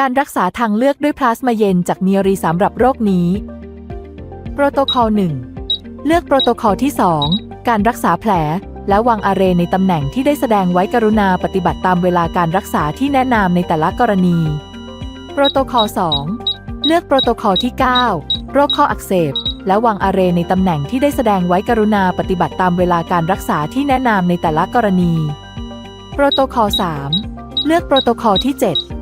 การรักษาทางเลือกด้วยพลาสมาเย็นจากเนียรีสำหรับโรคนี้ โปรโตคอล 1 เลือกโปรโตคอลที่ 2 การรักษาแผล และวางอาเรในตำแหน่งที่ได้แสดงไว้กรุณาปฏิบัติตามเวลาการรักษาที่แนะนำในแต่ละกรณี โปรโตคอล 2 เลือกโปรโตคอลที่ 9 โรคข้ออักเสบ และวางอาเรในตำแหน่งที่ได้แสดงไว้กรุณาปฏิบัติตามเวลาการรักษาที่แนะนำในแต่ละกรณี โปรโตคอล 3 เลือกโปรโตคอลที่ 7